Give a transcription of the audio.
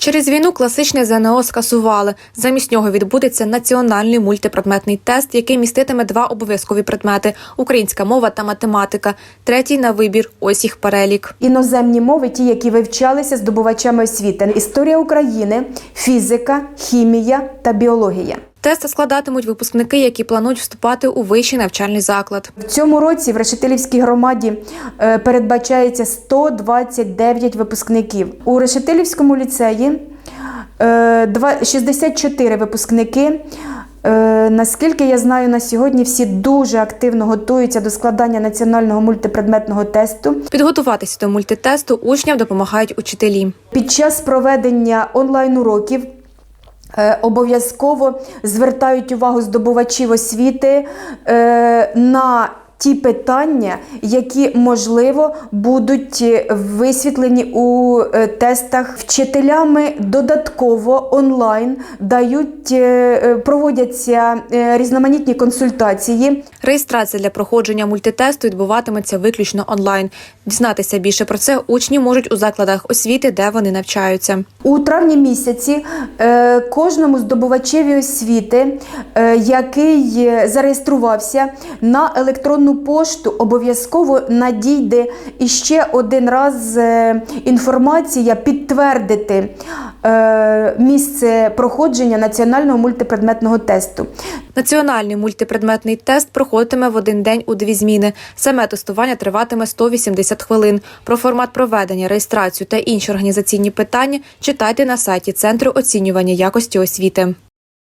Через війну класичне ЗНО скасували. Замість нього відбудеться національний мультипредметний тест, який міститиме два обов'язкові предмети: українська мова та математика. Третій на вибір. Ось їх перелік. Іноземні мови, ті, які вивчалися здобувачами освіти: історія України, фізика, хімія та біологія. Тест складатимуть випускники, які планують вступати у вищий навчальний заклад. В цьому році в Решетилівській громаді е, передбачається 129 випускників. У Решетилівському ліцеї е, 64 випускники. Е, Наскільки я знаю, на сьогодні всі дуже активно готуються до складання національного мультипредметного тесту. Підготуватися до мультитесту учням допомагають учителі. Під час проведення онлайн-уроків е, обов'язково звертають увагу здобувачів освіти е, на ті питання, які можливо будуть е, висвітлені у е, тестах. Вчителями додатково онлайн дають е, проводяться різноманітні консультації. Реєстрація для проходження мультитесту відбуватиметься виключно онлайн. Дізнатися більше про це учні можуть у закладах освіти, де вони навчаються. У травні місяці кожному здобувачеві освіти, який зареєструвався на електронну пошту, обов'язково надійде іще один раз е, інформація підтвердити е, місце проходження національного мультипредметного тесту. Національний мультипредметний тест проходитиме в один день у дві зміни. Саме тестування триватиме 180 хвилин. Про формат проведення, реєстрацію та інші організаційні питання читайте на сайті Центру оцінювання якості освіти.